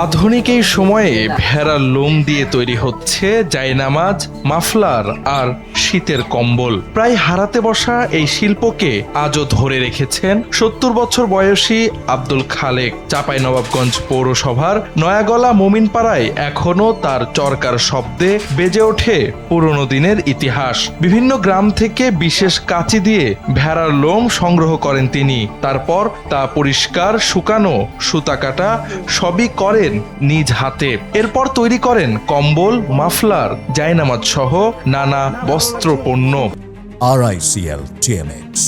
আধুনিক এই সময়ে ভেড়ার লোম দিয়ে তৈরি হচ্ছে জায়নামাজ, মাফলার আর শীতের কম্বল। প্রায় হারাতে বসা এই শিল্পকে আজও ধরে রেখেছেন সত্তর বছর বয়সী আব্দুল খালেক। চাঁপাইনবাবগঞ্জ পৌরসভার নয়াগলা মোমিনপাড়ায় এখনও তার চরকার শব্দে বেজে ওঠে পুরনো দিনের ইতিহাস। বিভিন্ন গ্রাম থেকে বিশেষ কাঁচি দিয়ে ভেড়ার লোম সংগ্রহ করেন তিনি। তারপর তা পরিষ্কার, শুকানো, সুতা কাটা সবই করেন নিজ হাতে। এরপর তৈরি করেন কম্বল, মাফলার, জায়নামাজ সহ নানা বস্ত্র পণ্য আরআইসিএল টিএমএক্স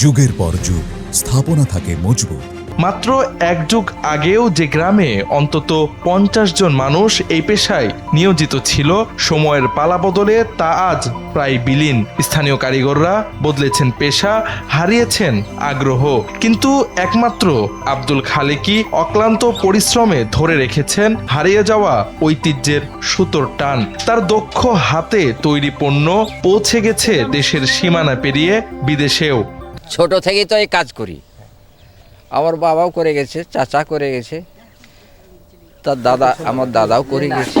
যুগের পর যুগ, স্থাপনা থাকে মজবুত। মাত্র এক যুগ আগেও যে গ্রামে অন্তত পঞ্চাশ জন মানুষ এই পেশায় নিয়োজিত ছিল, সময়ের পালা বদলে তা আজ প্রায় বিলীন। স্থানীয় কারিগররা বদলেছেন পেশা, হারিয়েছেন আগ্রহ। কিন্তু একমাত্র আব্দুল খালেকি অক্লান্ত পরিশ্রমে ধরে রেখেছেন হারিয়ে যাওয়া ঐতিহ্যের সুতোর টান। তার দক্ষ হাতে তৈরি পণ্য পৌঁছে গেছে দেশের সীমানা পেরিয়ে বিদেশেও। ছোট থেকেই তো এই কাজ করি। আমার বাবাও করে গেছে, চাচা করে গেছে, তার দাদা, আমার দাদাও করে গেছে।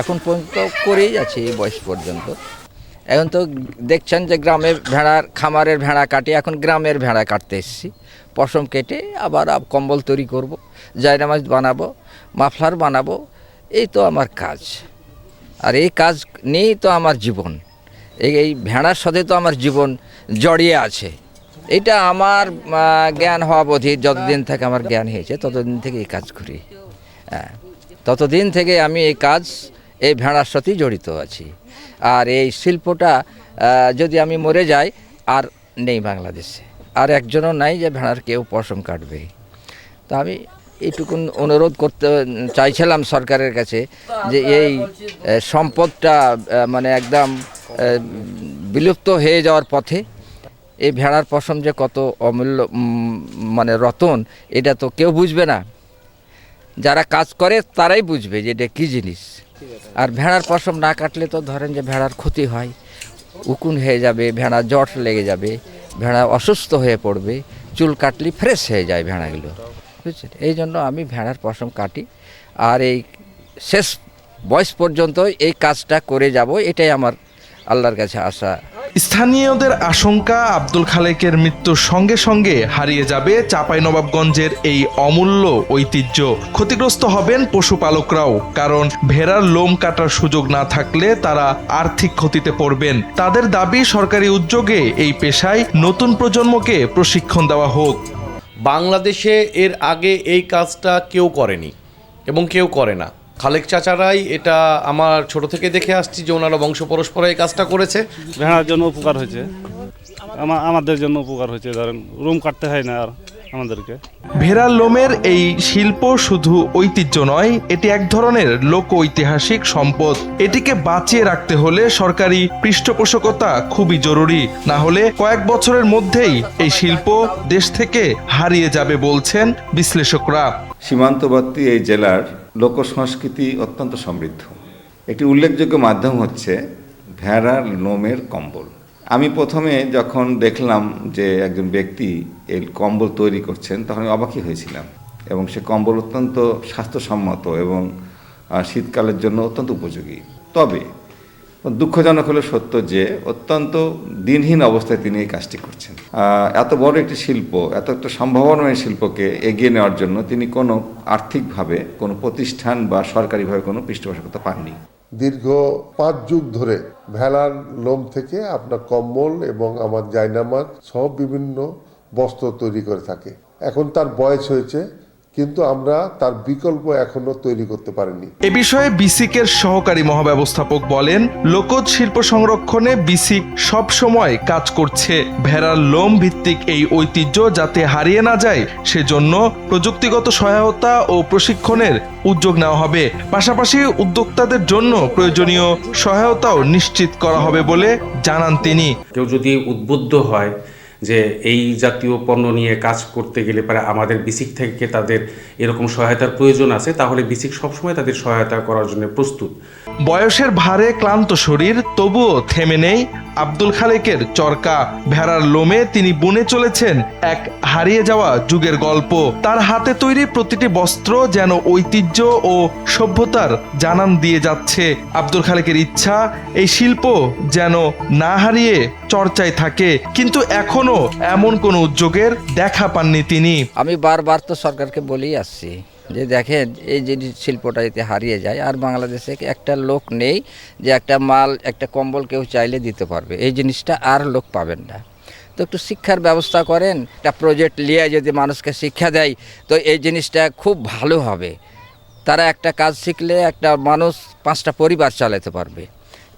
এখন পর্যন্ত করেই আছে এই বয়স পর্যন্ত। এখন তো দেখছেন যে গ্রামের ভেড়ার খামারের ভেড়া কাটি, এখন গ্রামের ভেড়া কাটতে এসেছি। পশম কেটে আবার কম্বল তৈরি করব জায়নামাজ বানাবো, মাফলার বানাবো, এই তো আমার কাজ। আর এই কাজ নিয়েই তো আমার জীবন। এই এই ভেড়ার সাথে তো আমার জীবন জড়িয়ে আছে। এটা আমার জ্ঞান হওয়া বোধি, যতদিন থেকে আমার জ্ঞান হয়েছে, ততদিন থেকে এই কাজ করি। হ্যাঁ ততদিন থেকে আমি এই কাজ, এই ভেড়ার সাথেই জড়িত আছি। আর এই শিল্পটা যদি আমি মরে যাই, আর নেই বাংলাদেশে। আর একজনও নাই যে ভেড়ার কেউ পশম কাটবে। তা আমি এইটুকুন অনুরোধ করতে, চাইছিলাম সরকারের কাছে যে এই সম্পদটা মানে একদম বিলুপ্ত হয়ে যাওয়ার পথে এই ভেড়ার পশম যে কত অমূল্য মানে রতন, এটা তো কেউ বুঝবে না। যারা কাজ করে তারাই বুঝবে যে এটা কী জিনিস। আর ভেড়ার পশম না কাটলে তো ধরেন যে ভেড়ার ক্ষতি হয়। উকুন হয়ে যাবে, ভেড়া জট লেগে যাবে, ভেড়া অসুস্থ হয়ে পড়বে, চুল কাটলি ফ্রেশ হয়ে যায় ভেড়াগুলো। বুঝছেন? এই জন্য আমি ভেড়ার পশম কাটি। আর এই শেষ বয়স পর্যন্ত এই কাজটা করে যাব, এটাই আমার আল্লাহর কাছে আশা। স্থানীয়দের আশঙ্কা, আব্দুল খালেকের মৃত্যুর সঙ্গে সঙ্গে হারিয়ে যাবে চাঁপাইনবাবগঞ্জের এই অমূল্য ঐতিহ্য। ক্ষতিগ্রস্ত হবেন পশুপালকরাও, কারণ ভেড়ার লোম কাটার সুযোগ না থাকলে তারা আর্থিক ক্ষতিতে পড়বেন। তাদের দাবি, সরকারি উদ্যোগে এই পেশায় নতুন প্রজন্মকে প্রশিক্ষণ দেওয়া হোক। বাংলাদেশে এর আগে এই কাজটা কেউ করেনি এবং কেউ করে না। খালেক চাচারাই এটা আমার ছোট থেকে দেখে আসছি যে ওনারা বংশ পরস্পর এই কাজটা করেছে। ভেড়ার জন্য উপকার হয়েছে। আমা- আমাদের জন্য উপকার হয়েছে ধরেন রুম কাটতে হয় না আর আমাদেরকে। ভেড়ার লোমের এই শিল্প শুধু ঐতিহ্য নয় এটি এক ধরনের লোক ঐতিহাসিক সম্পদ। এটিকে বাঁচিয়ে রাখতে হলে সরকারি পৃষ্ঠপোষকতা খুবই জরুরি। না হলে কয়েক বছরের মধ্যেই এই শিল্প দেশ থেকে হারিয়ে যাবে বলছেন বিশ্লেষকরা। সীমান্তবর্তী এই জেলার লোক সংস্কৃতি অত্যন্ত সমৃদ্ধ। একটি উল্লেখযোগ্য মাধ্যম হচ্ছে ভেড়ার নোমের কম্বল। আমি প্রথমে যখন দেখলাম যে একজন ব্যক্তি এই কম্বল তৈরি করছেন, তখন আমি অবাকই হয়েছিলাম এবং সে কম্বল অত্যন্ত স্বাস্থ্যসম্মত এবং শীতকালের জন্য অত্যন্ত উপযোগী। তবে দুঃখজনক হলো সত্য যে অত্যন্ত দিনহীন অবস্থায় তিনি এই কাজটি করছেন। এত বড় একটি শিল্প, এত একটা সম্ভাবনাময় শিল্পকে এগিয়ে নেওয়ার জন্য তিনি কোনো আর্থিকভাবে, কোনো প্রতিষ্ঠান বা সরকারিভাবে কোনো পৃষ্ঠপোষকতা পাননি। দীর্ঘ পাঁচ যুগ ধরে ভেলার লোম থেকে আপনার কম্বল এবং আমার জায়নামাজ সব বিভিন্ন বস্ত্র তৈরি করে থাকে। এখন তার বয়স হয়েছে কিন্তু আমরা তার বিকল্প এখনও তৈরি করতে পারিনি। এ বিষয়ে বিসিকের সহকারী মহাব্যবস্থাপক বলেন লোকজ শিল্প সংরক্ষণে বিসিক সব সময় কাজ করছে। ভেড়ার লোম ভিত্তিক এই ঐতিহ্য যাতে হারিয়ে না যায় সেজন্য প্রযুক্তিগত সহায়তা ও প্রশিক্ষণের উদ্যোগ নেওয়া হবে। পাশাপাশি উদ্যোক্তাদের জন্য প্রয়োজনীয় সহায়তাও নিশ্চিত করা হবে বলে জানান তিনি। কেউ যদি উদ্বুদ্ধ হয় যে এই জাতীয় পণ্য নিয়ে কাজ করতে গেলে পরে আমাদের বিসিক থেকে তাদের এরকম সহায়তার প্রয়োজন আছে? তাহলে বিসিক সবসময় তাদের সহায়তা করার জন্য প্রস্তুত। বয়সের ভারে ক্লান্ত শরীর, তবুও থেমে নেই আব্দুল খালেকের চরকা ভেড়ার লোমে তিনি বুনে চলেছেন এক হারিয়ে যাওয়া যুগের গল্প। তার হাতে তৈরি প্রতিটি বস্ত্র যেন ঐতিহ্য ও সভ্যতার জানান দিয়ে যাচ্ছে। আব্দুল খালেকের ইচ্ছা, এই শিল্প যেন না হারিয়ে চর্চায় থাকে, কিন্তু এখনও এমন কোনো উদ্যোগের দেখা পাননি তিনি। আমি বারবার তো সরকারকে বলেই আসছি। যে দেখেন, এই যে শিল্পটা এতে হারিয়ে যায়, আর বাংলাদেশে একটা লোক নেই যে একটা মাল, একটা কম্বল কেউ চাইলে দিতে পারবে। এই জিনিসটা আর লোক পাবেন না। তো একটু শিক্ষার ব্যবস্থা করেন, একটা প্রজেক্ট নিয়ে যদি মানুষকে শিক্ষা দেয়, তো এই জিনিসটা খুব ভালো হবে। তারা একটা কাজ শিখলে একটা মানুষ পাঁচটা পরিবার চালাতে পারবে।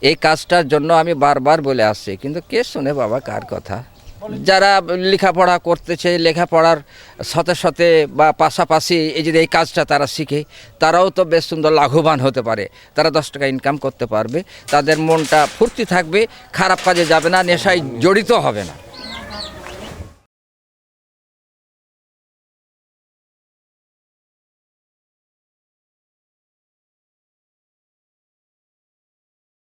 এই কাজটার জন্য আমি বারবার বলে আসছি, কিন্তু কে শুনে বাবা কার কথা? যারা লেখাপড়া করতেছে, লেখাপড়ার সাথে সাথে বা পাশাপাশি এই যদি এই কাজটা তারা শিখে, তারাও তো বেশ সুন্দর লাঘবান হতে পারে। তারা দশ টাকা ইনকাম করতে পারবে। তাদের মনটা ফুর্তি থাকবে, খারাপ কাজে যাবে না, নেশায় জড়িত হবে না।